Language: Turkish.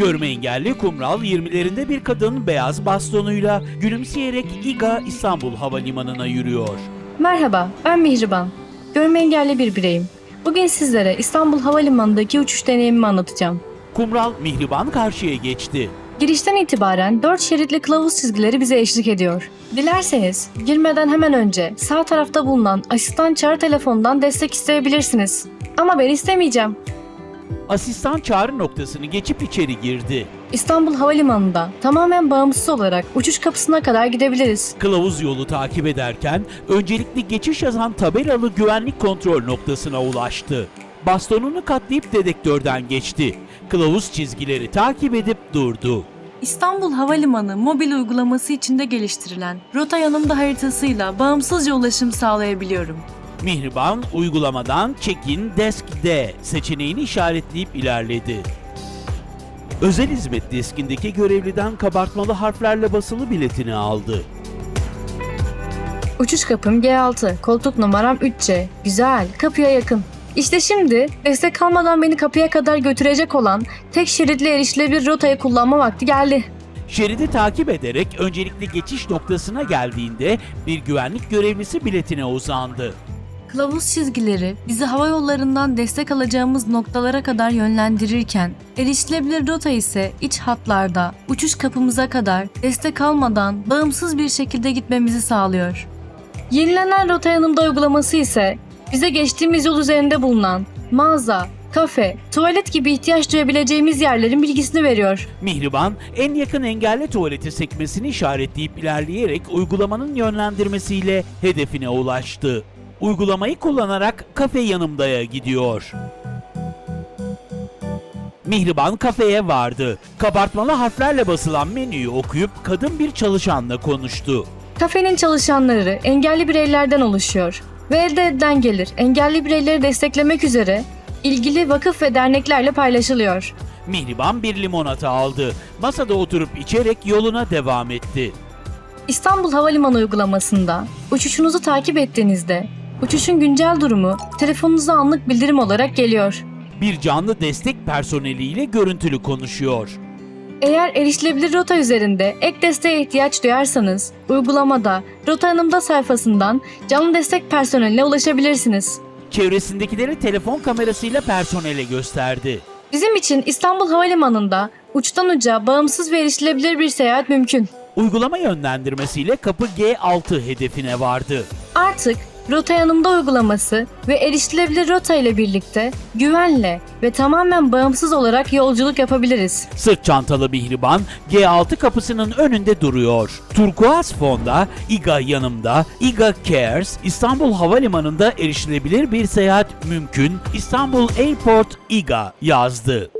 Görme engelli kumral 20'lerinde bir kadın beyaz bastonuyla gülümseyerek İGA İstanbul Havalimanı'na yürüyor. Merhaba, ben Mihriban. Görme engelli bir bireyim. Bugün sizlere İstanbul Havalimanı'ndaki uçuş deneyimimi anlatacağım. Kumral Mihriban karşıya geçti. Girişten itibaren 4 şeritli kılavuz çizgileri bize eşlik ediyor. Dilerseniz girmeden hemen önce sağ tarafta bulunan asistan çağrı telefonundan destek isteyebilirsiniz. Ama ben istemeyeceğim. Asistan çağrı noktasını geçip içeri girdi. İstanbul Havalimanı'nda tamamen bağımsız olarak uçuş kapısına kadar gidebiliriz. Kılavuz yolu takip ederken öncelikli geçiş yazan tabelalı güvenlik kontrol noktasına ulaştı. Bastonunu katlayıp dedektörden geçti. Kılavuz çizgileri takip edip durdu. İstanbul Havalimanı mobil uygulaması içinde geliştirilen rota yanımda haritasıyla bağımsızca ulaşım sağlayabiliyorum. Mihriban uygulamadan Check-in Desk D seçeneğini işaretleyip ilerledi. Özel hizmet deskindeki görevliden kabartmalı harflerle basılı biletini aldı. Uçuş kapım G6, koltuk numaram 3C. Güzel, kapıya yakın. İşte şimdi destek almadan beni kapıya kadar götürecek olan tek şeritli erişilebilir rotayı kullanma vakti geldi. Şeridi takip ederek öncelikli geçiş noktasına geldiğinde bir güvenlik görevlisi biletine uzandı. Kılavuz çizgileri bizi hava yollarından destek alacağımız noktalara kadar yönlendirirken, erişilebilir rota ise iç hatlarda uçuş kapımıza kadar destek almadan bağımsız bir şekilde gitmemizi sağlıyor. Yenilenen rota yanımda uygulaması ise bize geçtiğimiz yol üzerinde bulunan mağaza, kafe, tuvalet gibi ihtiyaç duyabileceğimiz yerlerin bilgisini veriyor. Mihriban en yakın engelli tuvaleti sekmesini işaretleyip ilerleyerek uygulamanın yönlendirmesiyle hedefine ulaştı. Uygulamayı kullanarak kafe yanımdaya gidiyor. Mihriban kafeye vardı. Kabartmalı harflerle basılan menüyü okuyup kadın bir çalışanla konuştu. Kafenin çalışanları engelli bireylerden oluşuyor ve elde edilen gelir engelli bireyleri desteklemek üzere ilgili vakıf ve derneklerle paylaşılıyor. Mihriban bir limonata aldı. Masada oturup içerek yoluna devam etti. İstanbul Havalimanı uygulamasında uçuşunuzu takip ettiğinizde uçuşun güncel durumu telefonunuza anlık bildirim olarak geliyor. Bir canlı destek personeliyle görüntülü konuşuyor. Eğer erişilebilir rota üzerinde ek desteğe ihtiyaç duyarsanız uygulamada Rota Yanımda sayfasından canlı destek personeline ulaşabilirsiniz. Çevresindekileri telefon kamerasıyla personele gösterdi. Bizim için İstanbul Havalimanı'nda uçtan uca bağımsız ve erişilebilir bir seyahat mümkün. Uygulama yönlendirmesiyle kapı G6 hedefine vardı. Artık Rota Yanımda uygulaması ve erişilebilir rota ile birlikte güvenle ve tamamen bağımsız olarak yolculuk yapabiliriz. Sırt çantalı Mihriban G6 kapısının önünde duruyor. Turkuaz fonda İGA yanımda, İGA Cares, İstanbul Havalimanı'nda erişilebilir bir seyahat mümkün, İstanbul Airport İGA yazdı.